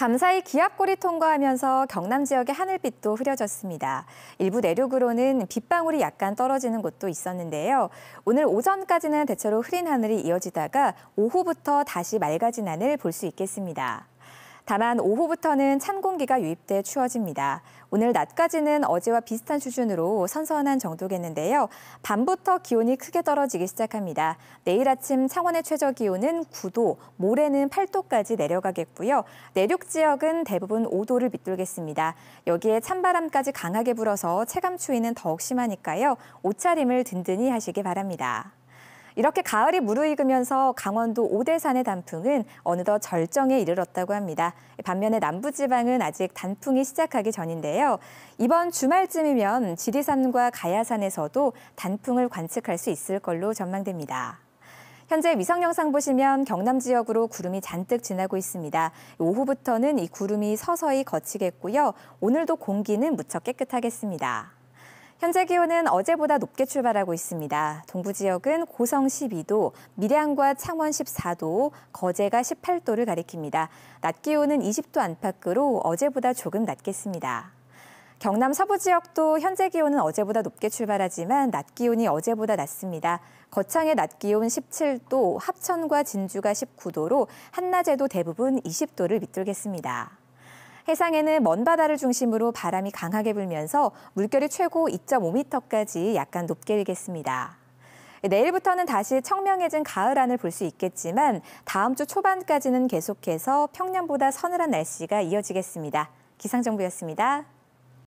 밤사이 기압골이 통과하면서 경남 지역의 하늘빛도 흐려졌습니다. 일부 내륙으로는 빗방울이 약간 떨어지는 곳도 있었는데요. 오늘 오전까지는 대체로 흐린 하늘이 이어지다가 오후부터 다시 맑아진 하늘 볼 수 있겠습니다. 다만 오후부터는 찬 공기가 유입돼 추워집니다. 오늘 낮까지는 어제와 비슷한 수준으로 선선한 정도겠는데요. 밤부터 기온이 크게 떨어지기 시작합니다. 내일 아침 창원의 최저 기온은 9도, 모레는 8도까지 내려가겠고요. 내륙 지역은 대부분 5도를 밑돌겠습니다. 여기에 찬바람까지 강하게 불어서 체감 추위는 더욱 심하니까요. 옷차림을 든든히 하시기 바랍니다. 이렇게 가을이 무르익으면서 강원도 오대산의 단풍은 어느덧 절정에 이르렀다고 합니다. 반면에 남부지방은 아직 단풍이 시작하기 전인데요. 이번 주말쯤이면 지리산과 가야산에서도 단풍을 관측할 수 있을 걸로 전망됩니다. 현재 위성 영상 보시면 경남 지역으로 구름이 잔뜩 지나고 있습니다. 오후부터는 이 구름이 서서히 거치겠고요. 오늘도 공기는 무척 깨끗하겠습니다. 현재 기온은 어제보다 높게 출발하고 있습니다. 동부 지역은 고성 12도, 밀양과 창원 14도, 거제가 18도를 가리킵니다. 낮 기온은 20도 안팎으로 어제보다 조금 낮겠습니다. 경남 서부 지역도 현재 기온은 어제보다 높게 출발하지만 낮 기온이 어제보다 낮습니다. 거창의 낮 기온 17도, 합천과 진주가 19도로 한낮에도 대부분 20도를 밑돌겠습니다. 해상에는 먼 바다를 중심으로 바람이 강하게 불면서 물결이 최고 2.5m까지 약간 높게 일겠습니다. 내일부터는 다시 청명해진 가을 하늘 볼수 있겠지만 다음 주 초반까지는 계속해서 평년보다 서늘한 날씨가 이어지겠습니다. 기상정보였습니다.